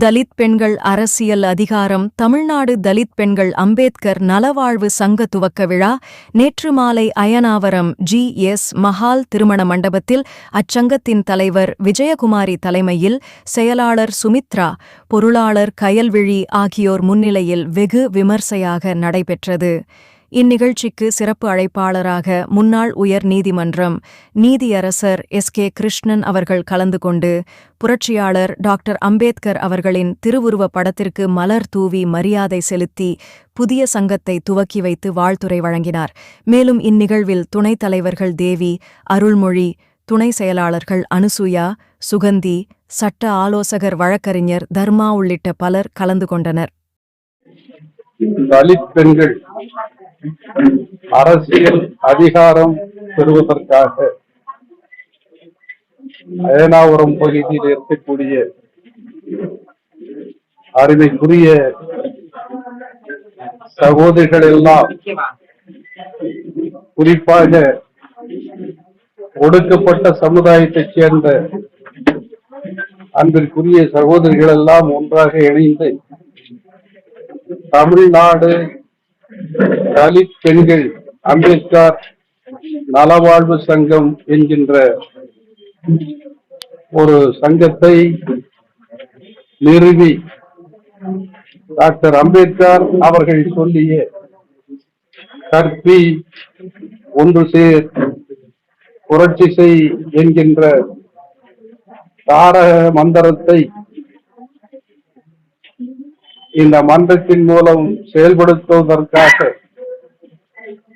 தலித் பெண்கள் அரசியல் அதிகாரம் தமிழ்நாடு தலித் பெண்கள் அம்பேத்கர் நலவாழ்வு சங்க துவக்க விழா நேற்று மாலை அயனாவரம் ஜி எஸ் மஹால் திருமண மண்டபத்தில் அச்சங்கத்தின் தலைவர் விஜயகுமாரி தலைமையில் செயலாளர் சுமித்ரா பொருளாளர் கயல்விழி ஆகியோர் முன்னிலையில் வெகு விமர்சையாக நடைபெற்றது. இந்நிகழ்ச்சிக்கு சிறப்பு அழைப்பாளராக முன்னாள் உயர் நீதிமன்றம் நீதியரசர் எஸ். கே. கிருஷ்ணன் அவர்கள் கலந்து கொண்டு புரட்சியாளர் டாக்டர் அம்பேத்கர் அவர்களின் திருவுருவப் படத்திற்கு மலர் தூவி மரியாதை செலுத்தி புதிய சங்கத்தை துவக்கி வைத்து வாழ்த்துரை வழங்கினார். மேலும் இந்நிகழ்வில் துணைத் தலைவர்கள் தேவி அருள்மொழி துணை செயலாளர்கள் அனுசூயா சுகந்தி சட்ட ஆலோசகர் வழக்கறிஞர் தர்மா உள்ளிட்ட பலர் கலந்து கொண்டனர். தலித் பெண்கள் அரசியல் அதிகாரம் பெறுவதற்காக. அயனாபுரம் பகுதியில் இருக்கக்கூடிய அருமைக்குரிய சகோதரிகள் எல்லாம் குறிப்பாக ஒடுக்கப்பட்ட சமுதாயத்தைச் சேர்ந்த அன்பிற்குரிய சகோதரிகள் எல்லாம் ஒன்றாக இணைந்து தமிழ்நாடு தலித் பெண்கள் அம்பேத்கர் நலவாழ்வு சங்கம் என்கின்ற ஒரு சங்கத்தை நிறுவி டாக்டர் அம்பேத்கர் அவர்கள் சொல்லிய கற்பி ஒன்று சேர் புரட்சி செய் என்கின்ற தாரக மந்திரத்தை இந்த மன்றத்தின் மூலம் செயல்படுத்துவதற்காக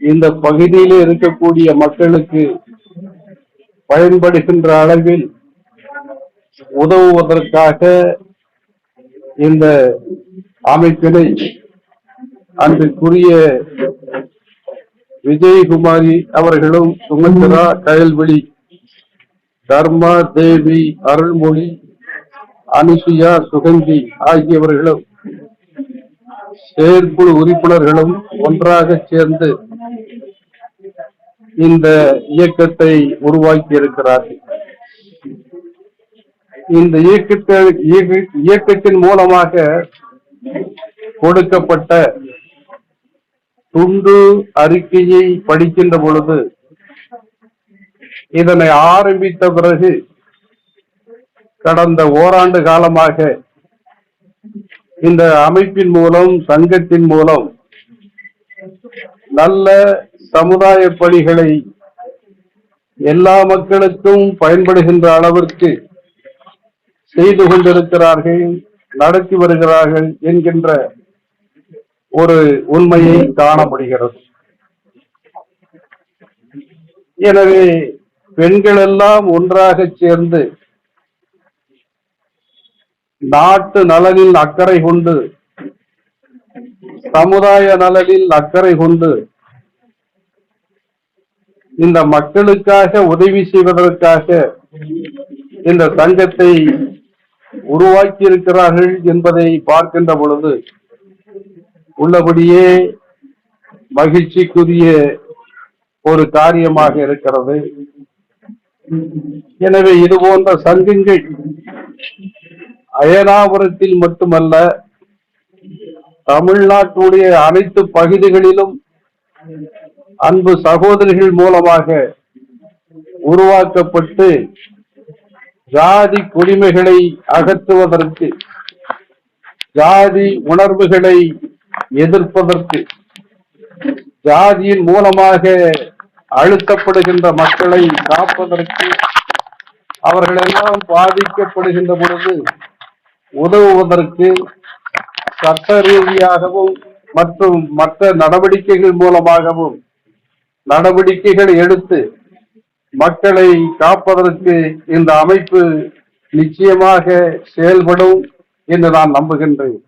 இந்த பகுதியிலே இருக்கக்கூடிய மக்களுக்கு பயன்படுகின்ற அளவில் உதவுவதற்காக இந்த அமைப்பினை அன்றைக்குரிய விஜயகுமாரி அவர்களும் சுமந்திரா கயல்விழி தர்மா தேவி அருள்மொழி அனுசுயா சுகந்தி ஆகியவர்களும் செயற்குழு உறுப்பினர்களும் ஒன்றாக சேர்ந்து இந்த இயக்கத்தை உருவாக்கி இருக்கிறார்கள் இந்த இயக்கத்தை இயக்கத்தின் மூலமாக கொடுக்கப்பட்ட துண்டு அறிக்கையை படிக்கின்ற பொழுது இதனை ஆரம்பித்த பிறகு கடந்த ஓராண்டு காலமாக இந்த அமைப்பின் மூலம் சங்கத்தின் மூலம் நல்ல சமுதாய பணிகளை எல்லா மக்களுக்கும் பயன்படுகின்ற அளவிற்கு செய்து கொண்டிருக்கிறார்கள் நடத்தி வருகிறார்கள் என்கின்ற ஒரு உண்மையை காணப்படுகிறது எனவே பெண்கள் எல்லாம் ஒன்றாக சேர்ந்து நாட்டு நலனில் அக்கறை கொண்டு சமுதாய நலனில் அக்கறை கொண்டு இந்த மக்களுக்காக உதவி செய்வதற்காக இந்த சங்கத்தை உருவாக்கி இருக்கிறார்கள் என்பதை பார்க்கின்ற பொழுது உள்ளபடியே மகிழ்ச்சிக்குரிய ஒரு காரியமாக இருக்கிறது. எனவே இது போன்ற சங்கங்கள் அயனாபுரத்தில் மட்டுமல்ல தமிழ்நாட்டுடைய அனைத்து பகுதிகளிலும் அன்பு சகோதரிகள் மூலமாக உருவாக்கப்பட்டு ஜாதி குடிமைகளை அகற்றுவதற்கு ஜாதி உணர்வுகளை எதிர்ப்பதற்கு ஜாதியின் மூலமாக அழுத்தப்படுகின்ற மக்களை காப்பதற்கு அவர்களெல்லாம் பாதிக்கப்படுகின்ற பொழுது உதவுவதற்கு சட்ட ரீதியாகவும் மற்றும் மற்ற நடவடிக்கைகள் மூலமாகவும் நடவடிக்கைகள் எடுத்து மக்களை காப்பதற்கு இந்த அமைப்பு நிச்சயமாக செயல்படும் என்று நான் நம்புகின்றேன்.